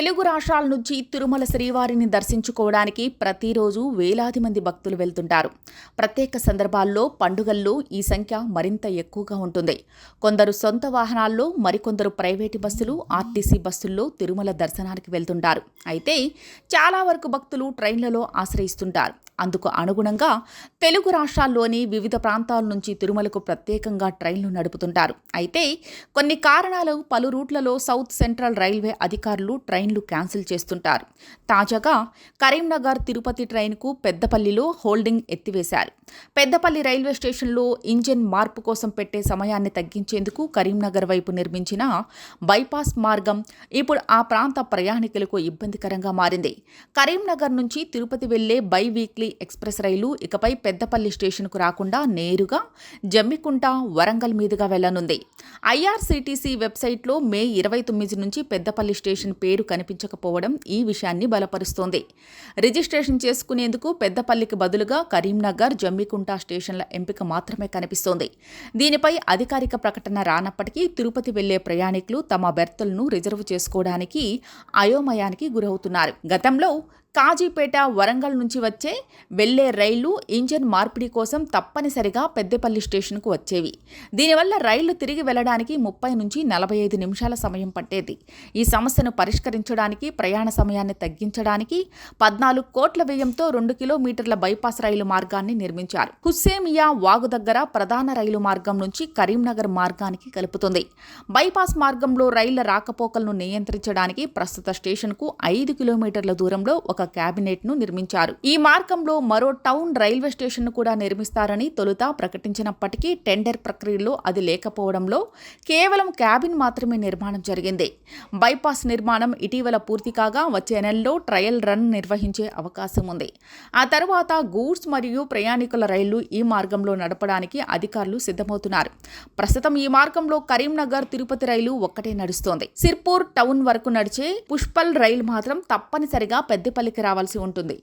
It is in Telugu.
తెలుగు రాష్ట్రాల నుంచి తిరుమల శ్రీవారిని దర్శించుకోవడానికి ప్రతిరోజు వేలాది మంది భక్తులు వెళ్తుంటారు. ప్రత్యేక సందర్భాల్లో పండుగల్లో ఈ సంఖ్య మరింత ఎక్కువగా ఉంటుంది. కొందరు సొంత వాహనాల్లో మరికొందరు ప్రైవేటు బస్సులు ఆర్టీసీ బస్సుల్లో తిరుమల దర్శనానికి వెళ్తుంటారు. అయితే చాలా వరకు భక్తులు ట్రైన్లలో ఆశ్రయిస్తుంటారు. అందుకు అనుగుణంగా తెలుగు రాష్ట్రాల్లోని వివిధ ప్రాంతాల నుంచి తిరుమలకు ప్రత్యేకంగా ట్రైన్లు నడుపుతుంటారు. అయితే కొన్ని కారణాలు పలు రూట్లలో సౌత్ సెంట్రల్ రైల్వే అధికారులు ట్రైన్ ట్రైన్లు క్యాన్సిల్ చేస్తుంటారు. తాజాగా కరీంనగర్ తిరుపతి ట్రైన్కు పెద్దపల్లిలో హోల్డింగ్ ఎత్తివేశారు. పెద్దపల్లి రైల్వే స్టేషన్లో ఇంజిన్ మార్పు కోసం పెట్టే సమయాన్ని తగ్గించేందుకు కరీంనగర్ వైపు నిర్మించిన బైపాస్ మార్గం ఇప్పుడు ఆ ప్రాంత ప్రయాణికులకు ఇబ్బందికరంగా మారింది. కరీంనగర్ నుంచి తిరుపతి వెళ్ళే బై వీక్లీ ఎక్స్ప్రెస్ రైలు ఇకపై పెద్దపల్లి స్టేషన్కు రాకుండా నేరుగా జమ్మికుంట వరంగల్ మీదుగా వెళ్ళనుంది ఐఆర్సీటీసీ వెబ్సైట్లో మే ఇరవై తొమ్మిది నుంచి పెద్దపల్లి స్టేషన్ పేరు కనిపించకపోవడం ఈ విషయాన్ని బలపరుస్తోంది. రిజిస్ట్రేషన్ చేసుకునేందుకు పెద్దపల్లికి బదులుగా కరీంనగర్ జమ్మికుంట స్టేషన్ల ఎంపిక మాత్రమే కనిపిస్తోంది. దీనిపై అధికారిక ప్రకటన రానప్పటికీ తిరుపతి వెళ్ళే ప్రయాణికులు తమ బెర్తులను రిజర్వ్ చేసుకోవడానికి అయోమయానికి గురవుతున్నారు. గతంలో కాజీపేట వరంగల్ నుంచి వచ్చే వెళ్ళే రైళ్ళు ఇంజన్ మార్పిడి కోసం తప్పనిసరిగా పెద్దపల్లి స్టేషన్కు వచ్చేవి. దీనివల్ల రైళ్ళు తిరిగి వెళ్ళడానికి ముప్పై నుంచి నలభై ఐదు నిమిషాల సమయం పట్టేది. ఈ సమస్యను పరిష్కరించడానికి ప్రయాణ సమయాన్ని తగ్గించడానికి పద్నాలుగు కోట్ల వ్యయంతో రెండు కిలోమీటర్ల బైపాస్ రైలు మార్గాన్ని నిర్మించారు. హుస్సేమియా వాగు దగ్గర ప్రధాన రైలు మార్గం నుంచి కరీంనగర్ మార్గానికి కలుపుతుంది. బైపాస్ మార్గంలో రైళ్ళ రాకపోకలను నియంత్రించడానికి ప్రస్తుత స్టేషన్కు ఐదు కిలోమీటర్ల దూరంలో ఒక ఒక క్యాబినెట్ను నిర్మించారు. ఈ మార్గంలో మరో టౌన్ రైల్వే స్టేషన్ను కూడా నిర్మిస్తారని తొలుత ప్రకటించినప్పటికీ టెండర్ ప్రక్రియలో అది లేకపోవడంలో కేవలం క్యాబిన్ మాత్రమే నిర్మాణం జరిగింది. బైపాస్ నిర్మాణం ఇటీవల పూర్తి కాగా వచ్చే నెలలో ట్రయల్ రన్ నిర్వహించే అవకాశం ఉంది. ఆ తర్వాత గూడ్స్ మరియు ప్రయాణికుల రైళ్ళు ఈ మార్గంలో నడపడానికి అధికారులు సిద్ధమవుతున్నారు. ప్రస్తుతం ఈ మార్గంలో కరీంనగర్ తిరుపతి రైలు ఒక్కటే నడుస్తోంది. సిర్పూర్ టౌన్ వరకు నడిచే పుష్పల్ రైలు మాత్రం తప్పనిసరిగా పెద్దపల్లి రావాల్సి ఉంటుంది.